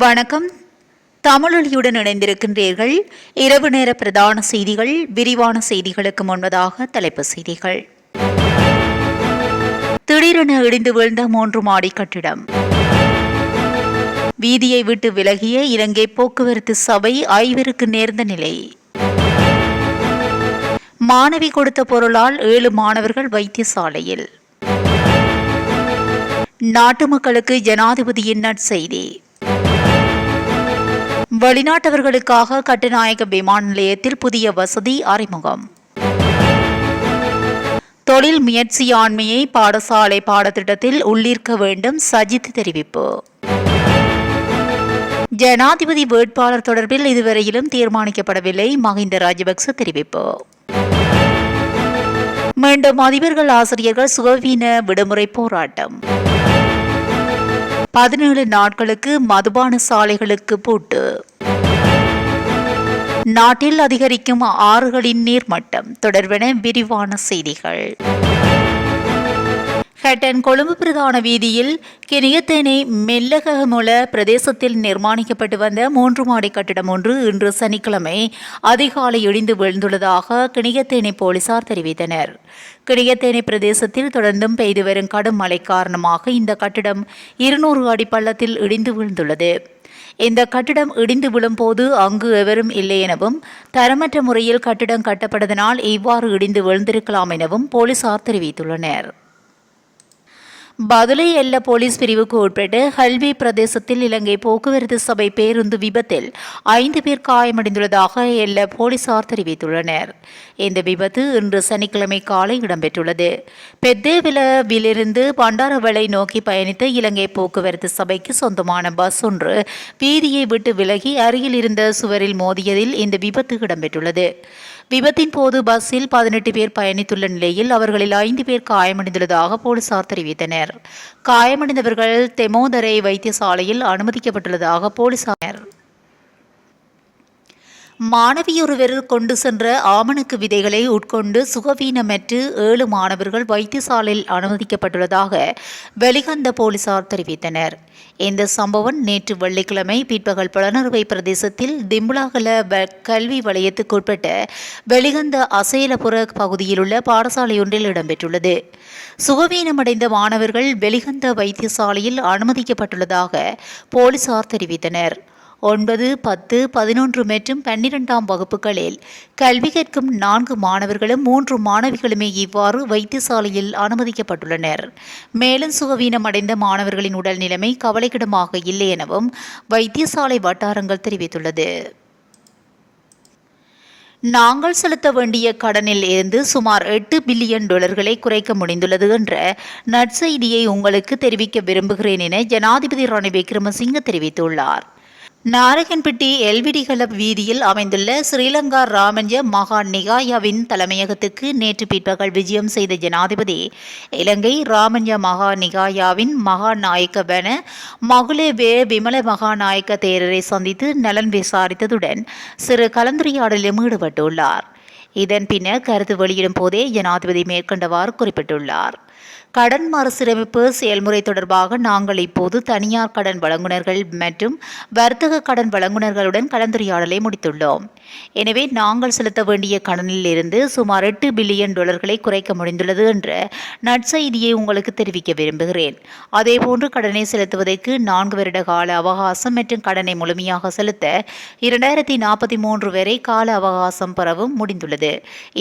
வணக்கம். தமிழொலியுடன் இணைந்திருக்கின்றீர்கள். இரவு நேர பிரதான செய்திகள் விரிவான செய்திகளுக்கு முன்பதாக தலைப்பு செய்திகள். திடீரென இடிந்து வீழ்ந்த மூன்று மாடி கட்டிடம். வீதியை விட்டு விலகிய இலங்கை போக்குவரத்து சபை ஐவருக்கு நேர்ந்த நிலை. மாணவி கொடுத்த பொருளால் ஏழு மாணவர்கள் வைத்தியசாலையில். நாட்டு மக்களுக்கு ஜனாதிபதியின் நற்செய்தி. வெளிநாட்டவர்களுக்காக கட்டுநாயக விமான நிலையத்தில் புதிய வசதி அறிமுகம். தொழில் முயற்சியாண்மையை பாடசாலை பாடத்திட்டத்தில் உள்ளிருக்க வேண்டும் சஜித் தெரிவிப்பு. ஜனாதிபதி வேட்பாளர் தொடர்பில் இதுவரையிலும் தீர்மானிக்கப்படவில்லை மஹிந்த ராஜபக்ச தெரிவிப்பு. மீண்டும் அதிபர்கள் ஆசிரியர்கள் சுகவீன விடுமுறை போராட்டம். பதினேழு நாட்களுக்கு மதுபான சாலைகளுக்கு பூட்டு. நாட்டில் அதிகரிக்கும் ஆறுகளின் நீர்மட்டம் தொடர்பென விரிவான செய்திகள். ஹட்டன் கொழும்பு பிரதான வீதியில் கிணியத்தேனை மெல்லகமுல பிரதேசத்தில் நிர்மாணிக்கப்பட்டு வந்த மூன்று மாடி கட்டிடம் ஒன்று இன்று சனிக்கிழமை அதிகாலை இடிந்து விழுந்துள்ளதாக கிணியத்தேனை போலீசார் தெரிவித்தனர். கிணியத்தேனை பிரதேசத்தில் தொடர்ந்தும் பெய்து வரும் கடும் மழை காரணமாக இந்த கட்டிடம் இருநூறு அடி பள்ளத்தில் இடிந்து விழுந்துள்ளது. இந்த கட்டிடம் இடிந்து விழும்போது அங்கு எவரும் இல்லை எனவும் தரமற்ற முறையில் கட்டிடம் கட்டப்பட்டதனால் இவ்வாறு இடிந்து விழுந்திருக்கலாம் எனவும் போலீசார் தெரிவித்துள்ளனர். பதுளை எல்ல போலீஸ் பிரிவுக்கு உட்பட்டு ஹல்வி பிரதேசத்தில் இலங்கை போக்குவரத்து சபை பேருந்து விபத்தில் ஐந்து பேர் காயமடைந்துள்ளதாக எல்ல போலீசார் தெரிவித்துள்ளனர். இந்த விபத்து இன்று சனிக்கிழமை காலை இடம்பெற்றுள்ளது. பெத்தேவிலவிலிருந்து பண்டாரவளை நோக்கி பயணித்த இலங்கை போக்குவரத்து சபைக்கு சொந்தமான பஸ் ஒன்று வீதியை விட்டு விலகி அருகில் இருந்த சுவரில் மோதியதில் இந்த விபத்து இடம்பெற்றுள்ளது. விபத்தின் போது பஸ்ஸில் பதினெட்டு பேர் பயணித்துள்ள நிலையில் அவர்களில் ஐந்து பேர் காயமடைந்துள்ளதாக போலீசார் தெரிவித்தனர். காயமடைந்தவர்கள் தெமோதரை வைத்தியசாலையில் அனுமதிக்கப்பட்டுள்ளதாக போலீசார் மாணவியொருவர் கொண்டு சென்ற ஆமணக்கு விதைகளை உட்கொண்டு சுகவீனமற்று ஏழு மாணவர்கள் வைத்தியசாலையில் அனுமதிக்கப்பட்டுள்ளதாக வெளிகந்த போலீசார் தெரிவித்தனர். இந்த சம்பவம் நேற்று வெள்ளிக்கிழமை பிற்பகல் புலனறுவை பிரதேசத்தில் திம்புலாகல கல்வி வலயத்துக்குட்பட்ட வெளிகந்த அசேலபுர பகுதியில் உள்ள பாடசாலையொன்றில் இடம்பெற்றுள்ளது. சுகவீனமடைந்த மாணவர்கள் வெளிகந்த வைத்தியசாலையில் அனுமதிக்கப்பட்டுள்ளதாக போலீசார் தெரிவித்தனர். ஒன்பது பத்து பதினொன்று மற்றும் பன்னிரெண்டாம் வகுப்புகளில் கல்வி கற்கும் நான்கு மாணவர்களும் மூன்று மாணவிகளுமே இவ்வாறு வைத்தியசாலையில் அனுமதிக்கப்பட்டுள்ளனர். மேலும் சுகவீனம் அடைந்த மாணவர்களின் உடல் நிலைமை கவலைக்கிடமாக இல்லை எனவும் வைத்தியசாலை வட்டாரங்கள் தெரிவித்துள்ளது. நாங்கள் செலுத்த வேண்டிய கடனில் இருந்து சுமார் எட்டு பில்லியன் டாலர்களை குறைக்க முடிந்துள்ளது என்ற நற்செய்தியை உங்களுக்கு தெரிவிக்க விரும்புகிறேன் என ஜனாதிபதி ரணில் விக்ரமசிங்க தெரிவித்துள்ளார். நாரகன்பட்டி எல்விடிகள வீதியில் அமைந்துள்ள ஸ்ரீலங்கா ராமஞ்ச மகா நிகாயாவின் தலைமையகத்துக்கு நேற்று பிற்பகல் விஜயம் செய்த ஜனாதிபதி இலங்கை ராமஞ்ச மகா நிகாயாவின் மகாநாயக்கவன மகுலேவே விமல மகாநாயக்க தேரரை சந்தித்து நலன் விசாரித்ததுடன் சிறு கலந்துரையாடலிலும் ஈடுபட்டுள்ளார். இதன் பின்னர் கருத்து வெளியிடும் போதே ஜனாதிபதி மேற்கொண்டவாறு குறிப்பிட்டுள்ளார். கடன் மறுசீரமைப்பு செயல்முறை தொடர்பாக நாங்கள் இப்போது தனியார் கடன் வழங்குநர்கள் மற்றும் வர்த்தக கடன் வழங்குநர்களுடன் கலந்துரையாடலை முடித்துள்ளோம். எனவே நாங்கள் செலுத்த வேண்டிய கடனில் இருந்து சுமார் எட்டு பில்லியன் டாலர்களை குறைக்க முடிந்துள்ளது என்ற நற்செய்தியை உங்களுக்கு தெரிவிக்க விரும்புகிறேன். அதேபோன்று கடனை செலுத்துவதற்கு நான்கு வருட கால அவகாசம் மற்றும் கடனை முழுமையாக செலுத்த இரண்டாயிரத்தி நாற்பத்தி மூன்று வரை கால அவகாசம் பெறவும் முடிந்துள்ளது.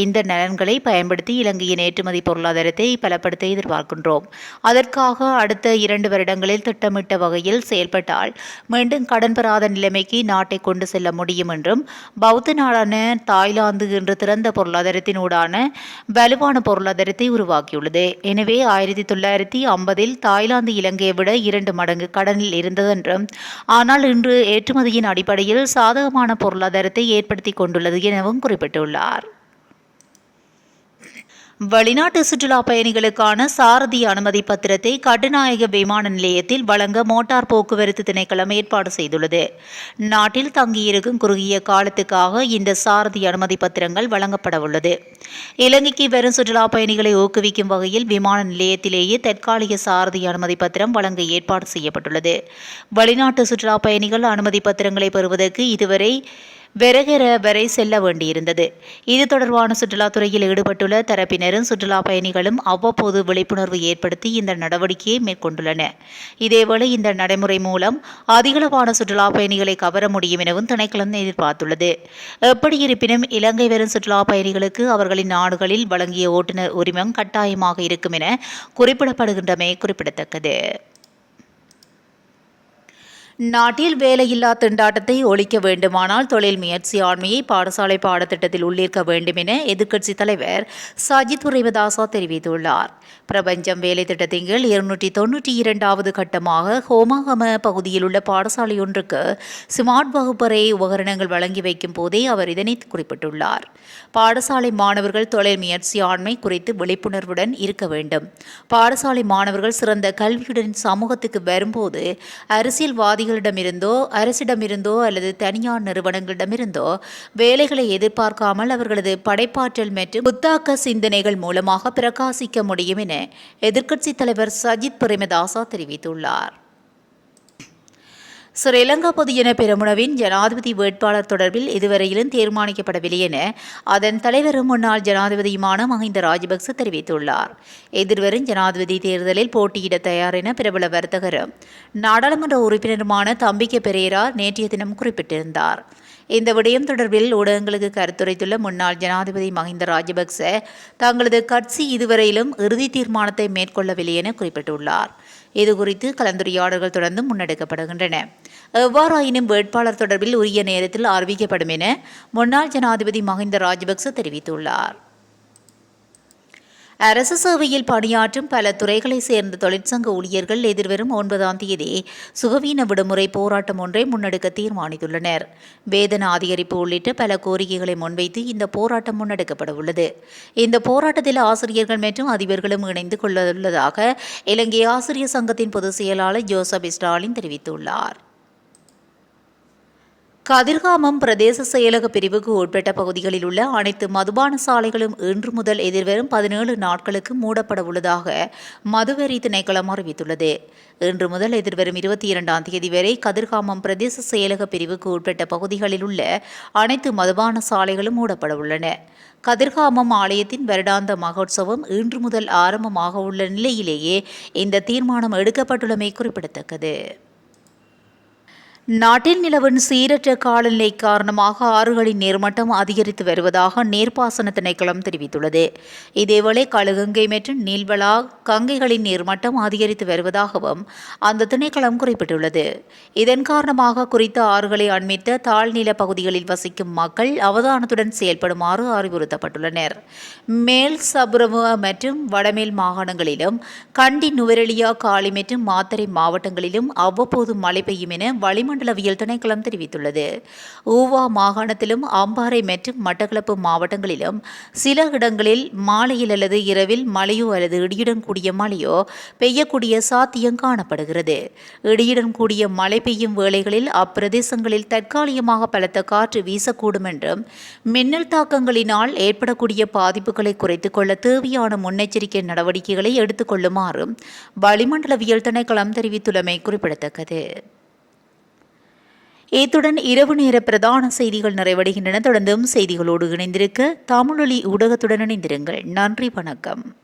இந்த நலன்களை பயன்படுத்தி இலங்கையின் ஏற்றுமதி பொருளாதாரத்தை பலப்படுத்த எதிர்பார்க்கின்றோம் அதற்காக அடுத்த இரண்டு வருடங்களில் திட்டமிட்ட வகையில் செயல்பட்டால் மீண்டும் கடன் பெறாத நிலைமைக்கு நாட்டை கொண்டு செல்ல முடியும் என்றும் பௌத்த நாடான தாய்லாந்து என்ற திறந்த பொருளாதாரத்தினூடான வலுவான பொருளாதாரத்தை உருவாக்கியுள்ளது. எனவே ஆயிரத்தி தொள்ளாயிரத்தி ஐம்பதில் தாய்லாந்து இலங்கையை விட இரண்டு மடங்கு கடனில் இருந்ததென்றும் ஆனால் இன்று ஏற்றுமதியின் அடிப்படையில் சாதகமான பொருளாதாரத்தை ஏற்படுத்தி கொண்டுள்ளது எனவும் குறிப்பிட்டுள்ளார். வெளிநாட்டு சுற்றுலா பயணிகளுக்கான சாரதி அனுமதி பத்திரத்தை கட்டுநாயக விமான நிலையத்தில் வழங்க மோட்டார் போக்குவரத்து திணைக்களம் ஏற்பாடு செய்துள்ளது. நாட்டில் தங்கியிருக்கும் குறுகிய காலத்துக்காக இந்த சாரதி அனுமதி பத்திரங்கள் வழங்கப்பட உள்ளது இலங்கைக்கு வரும் சுற்றுலா பயணிகளை ஊக்குவிக்கும் வகையில் விமான நிலையத்திலேயே தற்காலிக சாரதி அனுமதி பத்திரம் வழங்க ஏற்பாடு செய்யப்பட்டுள்ளது. வெளிநாட்டு சுற்றுலா பயணிகள் அனுமதி பத்திரங்களை பெறுவதற்கு இதுவரை வெரகெர வரை செல்ல வேண்டியிருந்தது. இது தொடர்பான சுற்றுலாத்துறையில் ஈடுபட்டுள்ள தரப்பினரும் சுற்றுலா பயணிகளும் அவ்வப்போது விழிப்புணர்வு ஏற்படுத்தி இந்த நடவடிக்கையை மேற்கொண்டுள்ளன. இதேவேளை இந்த நடைமுறை மூலம் அதிகளவான சுற்றுலா பயணிகளை கவர முடியும் எனவும் திணைக்களம் எதிர்பார்த்துள்ளது. எப்படி இருப்பினும் இலங்கை வரும் சுற்றுலா பயணிகளுக்கு அவர்களின் நாடுகளில் வழங்கிய ஓட்டுநர் உரிமம் கட்டாயமாக இருக்கும் என குறிப்பிடப்படுகின்றமை குறிப்பிடத்தக்கது. நாட்டில் வேலையில்லா திண்டாட்டத்தை ஒழிக்க வேண்டுமானால் தொழில் முயற்சி ஆண்மையை பாடசாலை பாடத்திட்டத்தில் உள்ளிருக்க வேண்டும் என எதிர்க்கட்சி தலைவர் சஜித் பிரேமதாசா தெரிவித்துள்ளார். பிரபஞ்சம் வேலை திட்டத்தின் கீழ் இருநூற்றி தொன்னூற்றி இரண்டாவது கட்டமாக ஹோமாகம பகுதியில் உள்ள பாடசாலை ஒன்றுக்கு ஸ்மார்ட் வகுப்பறை உபகரணங்கள் வழங்கி வைக்கும் போதே அவர் இதனை குறிப்பிட்டுள்ளார். பாடசாலை மாணவர்கள் தொழில் முயற்சி ஆண்மை குறித்து விழிப்புணர்வுடன் இருக்க வேண்டும். பாடசாலை மாணவர்கள் சிறந்த கல்வியுடன் சமூகத்துக்கு வரும்போது அரசியல்வாதி அதிகாரிகளிடமிருந்தோ அரசிடமிருந்தோ அல்லது தனியார் நிறுவனங்களிடமிருந்தோ வேலைகளை எதிர்பார்க்காமல் அவர்களது படைப்பாற்றல் மற்றும் புத்தாக்க சிந்தனைகள் மூலமாக பிரகாசிக்க முடியும் என எதிர்க்கட்சித் தலைவர் சஜித் பிரேமதாசா தெரிவித்துள்ளார். ஸ்ரீலங்கா பொதுஜன பெருமுனவின் ஜனாதிபதி வேட்பாளர் தொடர்பில் இதுவரையிலும் தீர்மானிக்கப்படவில்லை என அதன் தலைவரும் முன்னாள் ஜனாதிபதியுமான மஹிந்த ராஜபக்ச தெரிவித்துள்ளார். எதிர்வரும் ஜனாதிபதி தேர்தலில் போட்டியிட தயார் என பிரபல வர்த்தகரும் நாடாளுமன்ற உறுப்பினருமான தம்பிக்க பெரேரா நேற்றைய தினம் குறிப்பிட்டிருந்தார். இந்த விடயம் தொடர்பில் ஊடகங்களுக்கு கருத்துரைத்துள்ள முன்னாள் ஜனாதிபதி மஹிந்த ராஜபக்ச தங்களது கட்சி இதுவரையிலும் இறுதி தீர்மானத்தை மேற்கொள்ளவில்லை என குறிப்பிட்டுள்ளார். இதுகுறித்து கலந்துரையாடல்கள் தொடர்ந்து முன்னெடுக்கப்படுகின்றன. எவ்வாறாயினும் வேட்பாளர் தொடர்பில் உரிய நேரத்தில் அறிவிக்கப்படும் என முன்னாள் ஜனாதிபதி மஹிந்த ராஜபக்ச தெரிவித்துள்ளார். அரசு சேவையில் பணியாற்றும் பல துறைகளைச் சேர்ந்த தொழிற்சங்க ஊழியர்கள் எதிர்வரும் ஒன்பதாம் தேதி சுகவீன விடுமுறை போராட்டம் ஒன்றை முன்னெடுக்க தீர்மானித்துள்ளனர். வேதன அதிகரிப்பு உள்ளிட்ட பல கோரிக்கைகளை முன்வைத்து இந்த போராட்டம் முன்னெடுக்கப்பட உள்ளது. இந்த போராட்டத்தில் ஆசிரியர்கள் மற்றும் அதிபர்களும் இணைந்து கொள்ளவுள்ளதாக இலங்கை ஆசிரியர் சங்கத்தின் பொதுச் செயலாளர் ஜோசப் ஸ்டாலின் தெரிவித்துள்ளார். கதிர்காமம் பிரதேச செயலக பிரிவுக்கு உட்பட்ட பகுதிகளில் உள்ள அனைத்து மதுபான சாலைகளும் இன்று முதல் எதிர்வரும் பதினேழு நாட்களுக்கு மூடப்பட உள்ளதாக மதுவரி திணைக்களம் அறிவித்துள்ளது. இன்று முதல் எதிர்வரும் இருபத்தி இரண்டாம் தேதி வரை கதிர்காமம் பிரதேச செயலக பிரிவுக்கு உட்பட்ட பகுதிகளில் உள்ள அனைத்து மதுபான சாலைகளும் மூடப்பட உள்ளன. கதிர்காமம் ஆலயத்தின் வருடாந்த மகோத்சவம் இன்று முதல் ஆரம்பமாக உள்ள நிலையிலேயே இந்த தீர்மானம் எடுக்கப்பட்டுள்ளமை குறிப்பிடத்தக்கது. நாட்டில் நிலவும் சீரற்ற காலநிலை காரணமாக ஆறுகளின் நீர்மட்டம் அதிகரித்து வருவதாக நீர்ப்பாசன திணைக்களம் தெரிவித்துள்ளது. இதேவேளை கழுகங்கை மற்றும் நீல்வளா கங்கைகளின் நீர்மட்டம் அதிகரித்து வருவதாகவும் அந்த திணைக்களம் குறிப்பிட்டுள்ளது. இதன் காரணமாக குறித்த ஆறுகளை அண்மித்த தாழ்நில பகுதிகளில் வசிக்கும் மக்கள் அவதானத்துடன் செயல்படுமாறு அறிவுறுத்தப்பட்டுள்ளனர். மேல் சபுரம மற்றும் வடமேல் மாகாணங்களிலும் கண்டி நுவரெலியா காலி மற்றும் மாத்தறை மாவட்டங்களிலும் அவ்வப்போது மழை பெய்யும் என வளிமண்டல வளிமண்டலவியல் திணைக்களம் தெரிவித்துள்ளது. ஊவா மாகாணத்திலும் அம்பாறை மற்றும் மட்டக்களப்பு மாவட்டங்களிலும் சில இடங்களில் மாலையில் அல்லது இரவில் மழையோ அல்லது இடியுடன் கூடிய மழையோ பெய்யக்கூடிய சாத்தியம் காணப்படுகிறது. இடியுடன் கூடிய மழை பெய்யும் வேளைகளில் அப்பிரதேசங்களில் தற்காலிகமாக பலத்த காற்று வீசக்கூடும் என்றும் மின்னல் தாக்கங்களினால் ஏற்படக்கூடிய பாதிப்புகளை குறைத்துக் கொள்ள தேவையான முன்னெச்சரிக்கை நடவடிக்கைகளை எடுத்துக் கொள்ளுமாறும் வளிமண்டலவியல் திணைக்களம் தெரிவித்துள்ளமை குறிப்பிடத்தக்கது. இத்துடன் இரவு நேர பிரதான செய்திகள் நிறைவடைகின்றன. தொடர்ந்தும் செய்திகளோடு இணைந்திருக்க தமிழொலி ஊடகத்துடன் இணைந்திருங்கள். நன்றி வணக்கம்.